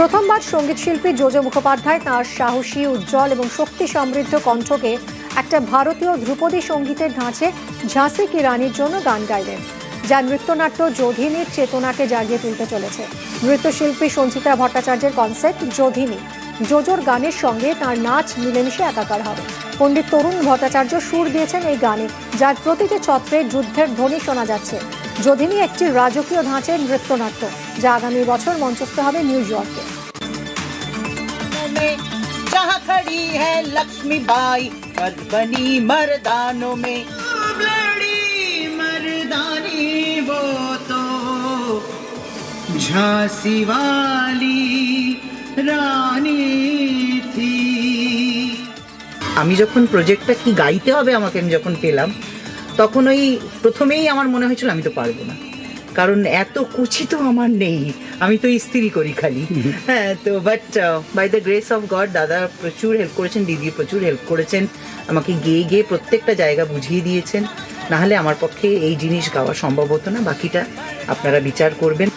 প্রথমবার সংগীত শিল্পী জোজো মুখোপাধ্যায় তাঁর সাহসী, উজ্জ্বল এবং শক্তি সমৃদ্ধ কণ্ঠকে একটা ভারতীয় ধ্রুপদী সঙ্গীতের ধাঁচে ঝাঁসি কি রানীর জন্য গান গাইলেন, যা নৃত্যনাট্য যোধিনীর চেতনাকে জাগিয়ে তুলতে চলেছে। নৃত্যশিল্পী সঞ্চিতা ভট্টাচার্যের কনসেপ্ট যোধিনী। জোজোর গানের সঙ্গে তার নাচ মিলেমিশে একাকার হবে। পণ্ডিত তরুণ ভট্টাচার্য সুর দিয়েছেন এই গানে, যার প্রতিটি ছত্রে যুদ্ধের ধ্বনি শোনা যাচ্ছে। যোধিনী একটি রাজকীয় ধাঁচের নৃত্যনাট্য যা আগামী বছর মঞ্চস্থ হবে নিউ ইয়র্কে में जहाँ खड़ी है लक्ष्मी बाई पद बनी मर्दानों में लड़ी मर्दानी वो तो झांसी वाली रानी थी আমি যখন প্রজেক্টটা কি গাইতে হবে আমাকে আমি যখন পেলাম তখন ওই প্রথমেই আমার মনে হয়েছিল আমি তো পারব না। কারণ এত কুচি তো আমার নেই আমি তো ইস্ত্রি করি খালি। হ্যাঁ তো but by the grace of God দাদা প্রচুর হেল্প করেছেন দিদি প্রচুর হেল্প করেছেন আমাকে গিয়ে গিয়ে প্রত্যেকটা জায়গা বুঝিয়ে দিয়েছেন। নাহলে আমার পক্ষে এই জিনিস গাওয়া সম্ভব হতো না বাকিটা আপনারা বিচার করবেন।